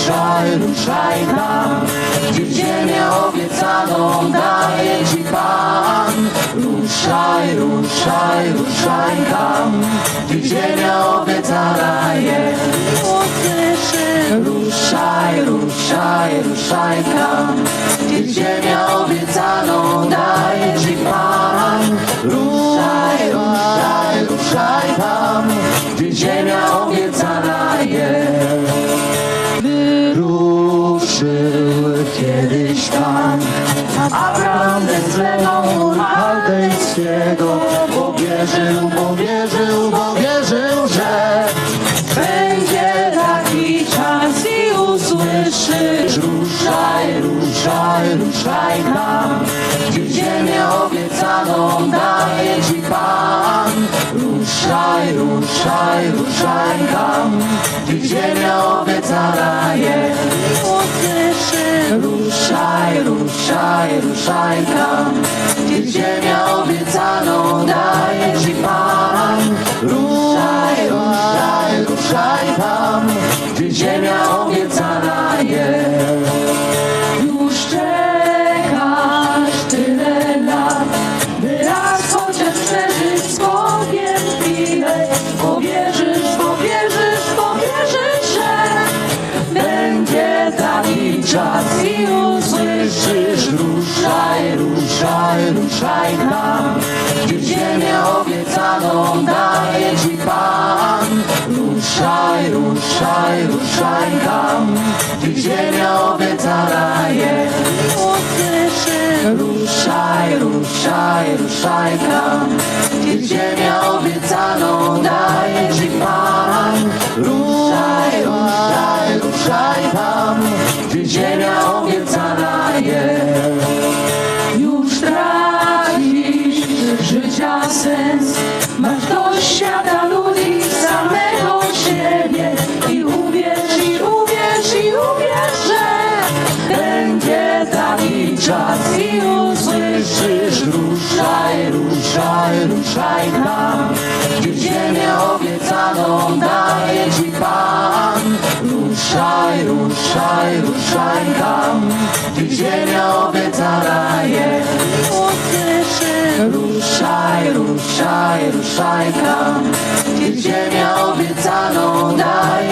ruszaj, ruszaj tam, gdzie ziemię obiecaną daje Ci Pan. Ruszaj, ruszaj, ruszaj tam, gdzie ziemia obiecana jest. Ruszaj, ruszaj, ruszaj tam, gdzie ziemia obiecaną daje Ci Pan. Ruszaj, ruszaj, ruszaj tam, gdzie ziemia obiecana Chaldejskiego Powierzył, powierzył, powierzył, że Będzie taki czas i usłyszysz Ruszaj, ruszaj, ruszaj tam Gdzie ziemię obiecaną daje Ci Pan. Ruszaj, ruszaj, ruszaj tam Gdzie ziemia obiecana jest. Ruszaj, ruszaj, ruszaj tam ruszaj tam Gdzie ziemię obiecaną daje Ci Pan. Ruszaj, ruszaj, ruszaj tam Gdzie ziemia obiecana jest. Ruszaj, ruszaj, ruszaj tam Gdzie ziemia obiecaną Masz do świata ludzi samego siebie. I uwierz, i uwierz, i uwierz, że będzie taki czas. I usłyszysz Ruszaj, ruszaj, ruszaj tam Gdzie ziemię obiecaną daje Ci Pan. Ruszaj, ruszaj, ruszaj tam Gdzie ziemia obiecana Ruszaj, ruszaj, ruszaj tam Gdzie ziemia obiecaną daje